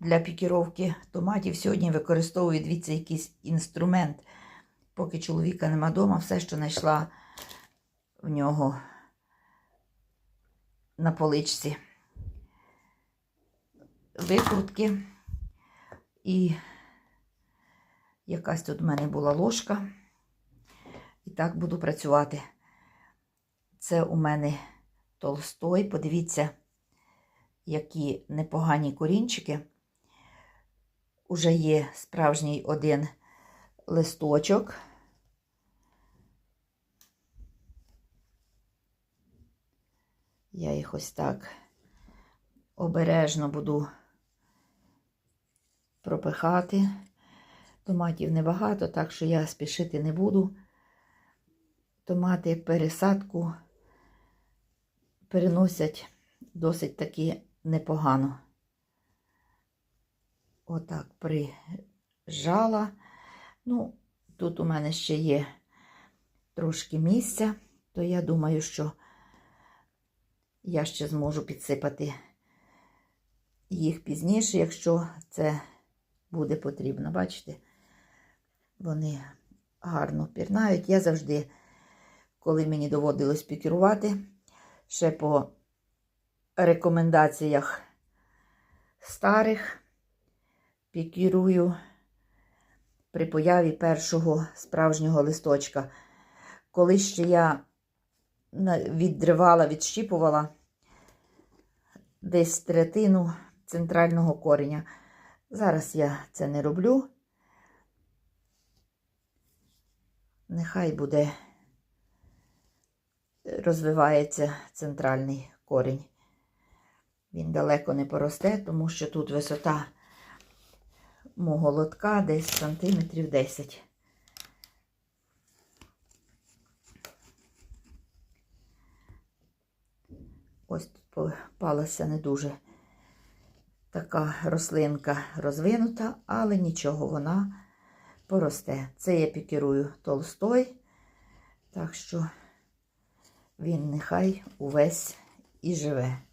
для пікіровки томатів сьогодні використовую, дивіться, якийсь інструмент. Поки чоловіка нема вдома, все, що знайшла в нього на поличці. Викрутки. І якась тут в мене була ложка. І так буду працювати. Це у мене толстой. Подивіться, які непогані корінчики. Уже є справжній один листочок. Я їх ось так обережно буду пропихати. Томатів небагато, так що я спішити не буду. Томати пересадку переносять досить таки непогано. Отак прижала. Ну, тут у мене ще є трошки місця, то я думаю, що я ще зможу підсипати їх пізніше, якщо це буде потрібно. Бачите, вони гарно пірнають. Я завжди, коли мені доводилось пікірувати, ще по рекомендаціях старих пікірую при появі першого справжнього листочка. Коли ще я відривала, відщіпувала десь третину центрального кореня. Зараз я це не роблю. Нехай буде розвивається центральний корінь. Він далеко не поросте, тому що тут висота мого лотка десь сантиметрів 10. Ось тут попалася не дуже така рослинка розвинута, але нічого, вона поросте. Це я пікірую толстой, так що він нехай увесь і живе.